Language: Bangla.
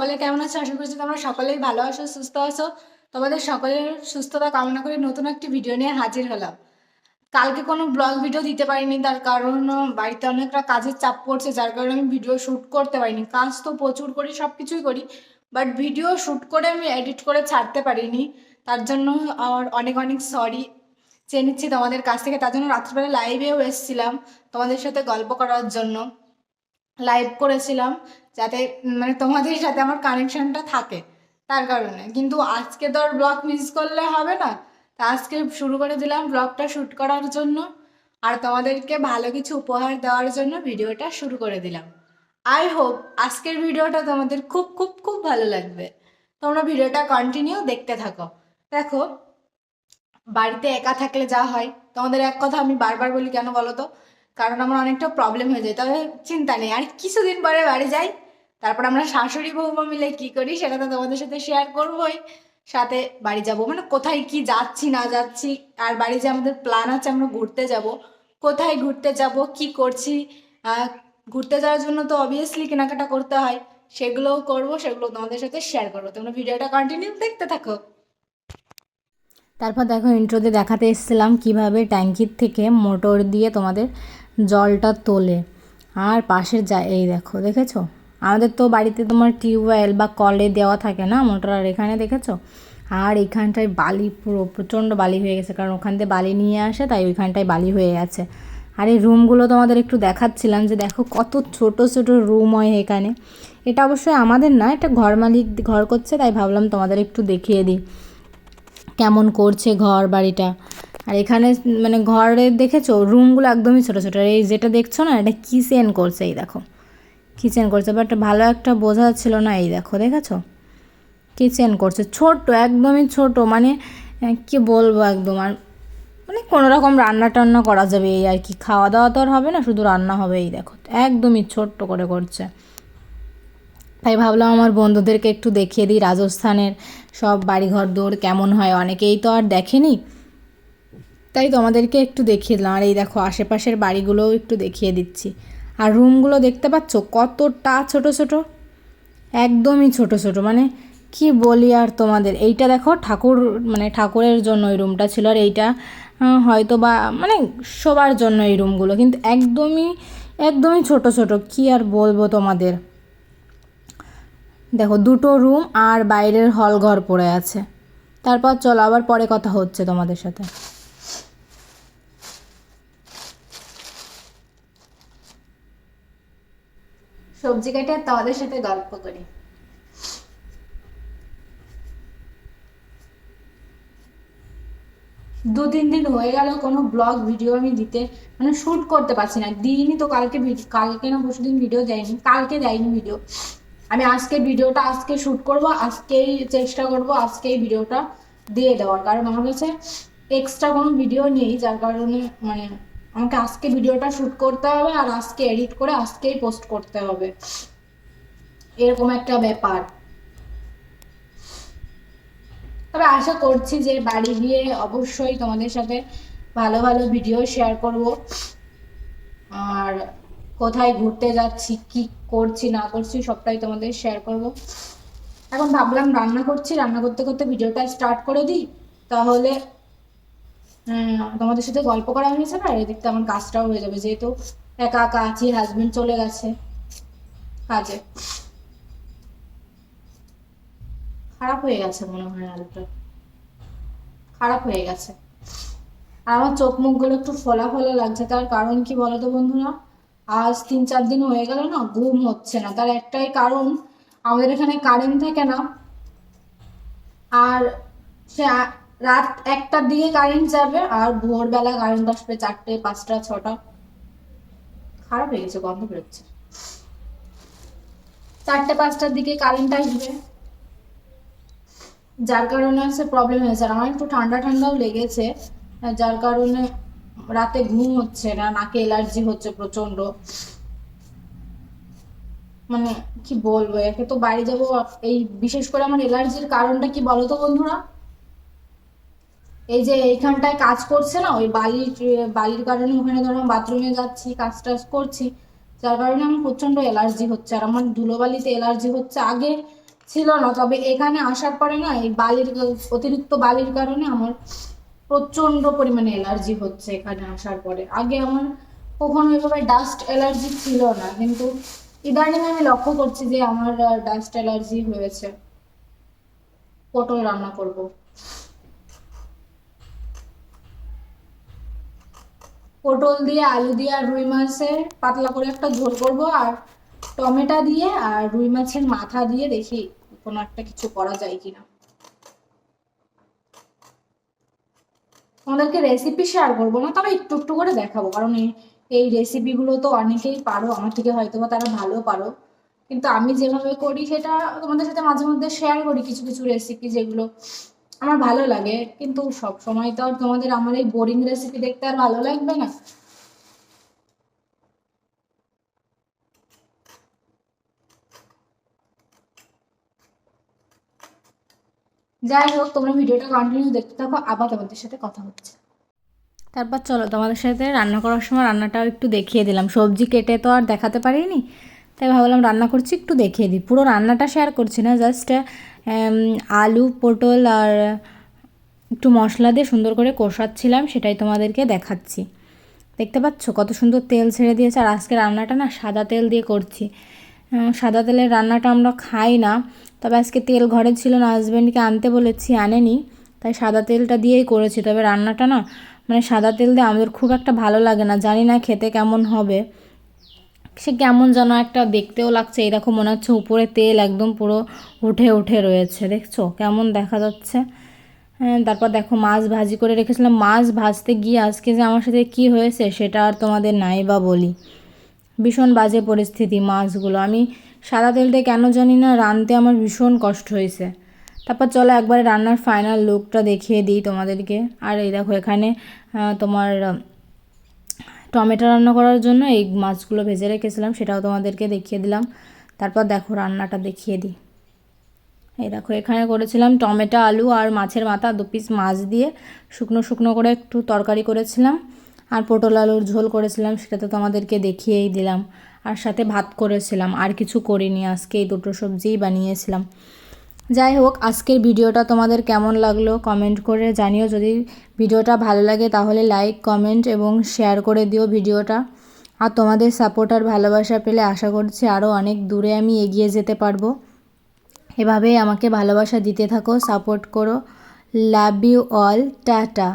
সকলে কেমন আছো? আশা করছি তোমরা সকলেই ভালো আছো, সুস্থ আছো। তোমাদের সকলের সুস্থতা কামনা করে নতুন একটি ভিডিও নিয়ে হাজির হলাম। কালকে কোনো ব্লগ ভিডিও দিতে পারিনি, তার কারণ বাড়িতে অনেকটা কাজের চাপ পড়ছে, যার কারণে আমি ভিডিও শ্যুট করতে পারিনি। কাজ তো প্রচুর করি সব কিছুই করি বাট ভিডিও শ্যুট করে আমি এডিট করে ছাড়তে পারিনি। তার জন্য আমার অনেক অনেক সরি চেয়ে নিচ্ছি তোমাদের কাছ থেকে। তার জন্য রাত্রিবেলা লাইভেও এসেছিলাম তোমাদের সাথে গল্প করার জন্য। লাইভ করেছিলাম যাতে মানে তোমাদের সাথে আমার কানেকশনটা থাকে, তার কারণে। কিন্তু আজকে তো আর ব্লগ মিস করলে হবে না। তা আজকে শুরু করে দিলাম ব্লগটা শ্যুট করার জন্য। আর তোমাদেরকে ভালো কিছু উপহার দেওয়ার জন্য ভিডিওটা শুরু করে দিলাম। আই হোপ আজকের ভিডিওটা তোমাদের খুব খুব খুব ভালো লাগবে। তোমরা ভিডিওটা কন্টিনিউ দেখতে থাকো। দেখো, বাড়িতে একা থাকলে যা হয়, তোমাদের এক কথা আমি বারবার বলি কেন বলো তো? কারণ আমার অনেকটা প্রবলেম হয়ে যায়, তবে চিন্তা নেই। আর কিছুদিন পরে বাড়ি যাই, তারপর আমরা শাশুড়ি বৌমা মিলে কি করি সেটা তো তোমাদের সাথে শেয়ার করবোই। সাথে বাড়ি যাব। মানে কোথায় কি যাচ্ছি, না যাচ্ছি, আর বাড়ি যে আমাদের প্ল্যান আছে আমরা ঘুরতে যাব। কোথায় ঘুরতে যাব, কি করছি ঘুরতে যাওয়ার জন্য তো অবভিয়াসলি কেনাকাটা করতে হয়। সেগুলোও করব, সেগুলো তোমাদের সাথে শেয়ার করব। তোমরা ভিডিওটা কন্টিনিউ দেখতে থাকো। তারপর দেখো ইন্ট্রোতে দেখাতে এসেছিলাম কীভাবে ট্যাঙ্কির থেকে মোটর দিয়ে তোমাদের জলটা তোলে। আর পাশের যা এই দেখো, দেখেছ? আমাদের তো বাড়িতে তোমার টিউবওয়েল বা কলে দেওয়া থাকে না, মোটর আর এখানে, দেখেছ? আর এখানটায় বালি পুরো, প্রচণ্ড বালি হয়ে গেছে, কারণ ওখান থেকে বালি নিয়ে আসে, তাই ওইখানটায় বালি হয়ে গেছে। আর এই রুমগুলো তোমাদের একটু দেখাচ্ছিলাম যে, দেখো কত ছোট ছোট রুম হয় এখানে। এটা অবশ্যই আমাদের না, এটা ঘর মালিক, ঘর করছে, তাই ভাবলাম তোমাদের একটু দেখিয়ে দিই। কেমন করছে ঘর বাড়িটা। আর এখানে মানে ঘরে দেখেছ? রুমগুলো একদমই ছোটো ছোটো। আর এই যেটা দেখছ না, এটা কিচেন করছে, এই দেখো। কিচেন করছে বাট ভালো একটা বোঝা ছিল না, এই দেখো, দেখেছ? কিচেন করছে, ছোট্ট, একদমই ছোট। মানে কি বলব একদম? আর মানে কোনো রকম রান্না টান্না করা যাবে, এই আর কি। খাওয়া দাওয়া তো আর হবে না, শুধু রান্না হবে, এই দেখো। একদমই ছোট্ট করে করছে। তাই ভাবলাম আমার বন্ধুদেরকে একটু দেখিয়ে দিই রাজস্থানের সব বাড়িঘর দৌড় কেমন হয়। অনেকেই তো আর দেখেনি। তাই তোমাদেরকে একটু দেখিয়ে দিলাম। আর এই দেখো, আশেপাশের বাড়িগুলোও একটু দেখিয়ে দিচ্ছি। আর রুমগুলো দেখতে পাচ্ছ? কতটা ছোট ছোট। একদমই ছোট ছোট। মানে কি বলি আর তোমাদের? এইটা দেখো, ঠাকুর মানে ঠাকুরের জন্য ওই রুমটা ছিল। আর এইটা হয়তো বা মানে সবার জন্য এই রুমগুলো কিন্তু একদমই একদমই ছোট ছোট। কি আর বলব তোমাদের? দেখো, দুটো রুম আর বাইরের হল ঘর পড়ে আছে। তারপর চলো, আবার পরে কথা হচ্ছে তোমাদের সাথে। সবজি কেটে, তোমাদের সাথে গল্প করি। দু তিন দিন হয়ে গেল, কোনো ব্লগ ভিডিও আমি দিতে মানে শ্যুট করতে পারছি না। দিইনি তো কালকে কালকে না পরশু দিন ভিডিও দেয়নি, কালকে দেয়নি ভিডিও আমি আজকে ভিডিওটা আজকে শ্যুট করব, আজকেই চেষ্টা করব আজকেই ভিডিওটা দিয়ে দেওয়ার। কারণ আমার কাছে এক্সট্রা কোনো ভিডিও নেই, যার কারণে মানে আমাকে আজকে ভিডিওটা শ্যুট করতে হবে আর আজকে এডিট করে আজকেই পোস্ট করতে হবে। এরকম একটা ব্যাপার। তবে আশা করছি যে বাড়ি গিয়ে অবশ্যই তোমাদের সাথে ভালো ভালো ভিডিও শেয়ার করব। আর কোথায় ঘুরতে যাচ্ছি, কি করছি, না করছি, সবটাই তোমাদের শেয়ার করব। এখন ভাবলাম রান্না করছি, রান্না করতে করতে ভিডিওটা স্টার্ট করে দিই। তাহলে তোমাদের সাথে গল্প করা হয়েছে না? এদিক এদিকটা আমার কাজটাও হয়ে যাবে, যেহেতু একা একা আছি হাজবেন্ড চলে গেছে কাজে। খারাপ হয়ে গেছে মনে হয় আলুটা। খারাপ হয়ে গেছে। আমার চোখ মুখগুলো একটু ফোলা ফোলা লাগছে, তার কারণ কি বলতো বন্ধুরা? আজ তিন চার দিন হয়ে গেল না, ঘুম হচ্ছে না। তার একটাই কারণ, আমাদের এখানে কারেন্ট থাকে না। আর সে রাত একটার দিকে কারেন্ট যাবে, আর ভোরবেলা কারেন্ট আসবে চারটে, পাঁচটা, ছটা। খারাপ হয়ে গেছে, গন্ধ বেরোচ্ছে। চারটে, পাঁচটার দিকে কারেন্ট আসবে। যার কারণে হচ্ছে প্রবলেম হয়েছে আর আমার একটু ঠান্ডা ঠান্ডাও লেগেছে। যার কারণে রাতে ঘুম হচ্ছে না, নাকে অ্যালার্জি হচ্ছে প্রচণ্ড মানে কি বলব, একে তো বাড়ি যাব এই বিশেষ করে আমার অ্যালার্জির কারণটা কি বলতো বন্ধুরা? এই যে এইখানটায় কাজ করছে না, ওই বালির বালির কারণে ওখানে ধরো বাথরুমে যাচ্ছি, কাজ টাজ করছি, যার কারণে আমার প্রচণ্ড অ্যালার্জি হচ্ছে। আর আমার ধুলোবালিতে অ্যালার্জি হচ্ছে আগে ছিল না, তবে এখানে আসার পরে না, এই বালির, অতিরিক্ত বালির কারণে আমার প্রচণ্ড পরিমাণে অ্যালার্জি হচ্ছে এখানে আসার পরে। আগে আমার কখনো এভাবে ডাস্ট অ্যালার্জি ছিল না, কিন্তু ইদানিং আমি লক্ষ্য করছি যে আমার ডাস্ট অ্যালার্জি হয়েছে। পটল রান্না করব। পটল দিয়ে আলু দিয়ে আর রুই মাছের পাতলা করে একটা ঝোল করব আর টমেটো দিয়ে আর রুই মাছের মাথা দিয়ে দেখি কোনো একটা কিছু করা যায় কিনা। তোমাদেরকে রেসিপি শেয়ার করব না, তবে একটু একটু করে দেখাবো। কারণ এই রেসিপিগুলো তো অনেকেই পারো, আমার থেকে হয়তো বা তারা ভালো পারো। কিন্তু আমি যেভাবে করি, সেটা তোমাদের সাথে মাঝে মধ্যে শেয়ার করি কিছু কিছু রেসিপি যেগুলো আমার ভালো লাগে। কিন্তু সব সময় তো আর তোমাদের আমার এই বোরিং রেসিপি দেখতে আর ভালো লাগবে না। যাই হোক তোমরা ভিডিওটা কন্টিনিউ দেখতে থাকো, আবার তোমাদের সাথে কথা হচ্ছে। তারপর চলো, তোমাদের সাথে রান্না করার সময় রান্নাটাও একটু দেখিয়ে দিলাম। সবজি কেটে তো আর দেখাতে পারিনি, তাই ভাবলাম রান্না করছি, একটু দেখিয়ে দিই। পুরো রান্নাটা শেয়ার করছি না জাস্ট আলু, পটল আর একটু মশলা দিয়ে সুন্দর করে কষাচ্ছিলাম, সেটাই তোমাদেরকে দেখাচ্ছি। দেখতে পাচ্ছ কত সুন্দর তেল ছেড়ে দিয়েছে, আর আজকে রান্নাটা না সাদা তেল দিয়ে করছি। সাদা তেলের রান্নাটা আমরা খাই না। তবে আজকে তেল ঘরে ছিল না হাজব্যান্ডকে আনতে বলেছি আনেনি। তাই সাদা তেলটা দিয়েই করেছি। তবে রান্নাটা না মানে সাদা তেল দিয়ে আমাদের খুব একটা ভালো লাগে না। জানি না খেতে কেমন হবে। সে কেমন যেন একটা দেখতেও লাগছে এই দেখো মনে হচ্ছে উপরে তেল একদম পুরো উঠে উঠে রয়েছে। দেখছ? কেমন দেখা যাচ্ছে? হ্যাঁ, তারপর দেখো মাছ ভাজি করে রেখেছিলাম। মাছ ভাজতে গিয়ে আজকে যে আমার সাথে কি হয়েছে সেটা আর তোমাদের নাই বা বলি। ভীষণ বাজে পরিস্থিতি মাছগুলো। আমি সাদা তেল দিয়ে কেন জানি না রানতে আমার ভীষণ কষ্ট হয়েছে। তারপর চলো একবারে রান্নার ফাইনাল লুকটা দেখিয়ে দিই তোমাদেরকে। আর এই দেখো এখানে তোমার টমেটো রান্না করার জন্য এই মাছগুলো ভেজে রেখেছিলাম, সেটাও তোমাদেরকে দেখিয়ে দিলাম। তারপর দেখো রান্নাটা দেখিয়ে দিই। এই দেখো এখানে করেছিলাম টমেটো, আলু আর মাছের মাথা, দু পিস মাছ দিয়ে শুকনো শুকনো করে একটু তরকারি করেছিলাম। আর পটল আলুর ঝোল করেছিলাম সেটা তো তোমাদেরকে দেখিয়েই দিলাম। আর সাথে ভাত করেছিলাম, আর কিছু করিনি, আজকে এই দুটো সবজিই বানিয়েছিলাম। যাই হোক, আজকের ভিডিওটা তোমাদের কেমন লাগল কমেন্ট করে জানিও। যদি ভিডিওটা ভালো লাগে তাহলে লাইক, কমেন্ট এবং শেয়ার করে দিও ভিডিওটা। আর তোমাদের সাপোর্ট আর ভালোবাসা পেলে আশা করছি আরও অনেক দূরে আমি এগিয়ে যেতে পারব। এভাবেই আমাকে ভালোবাসা দিতে থাকো, সাপোর্ট করো। Love you all, tata.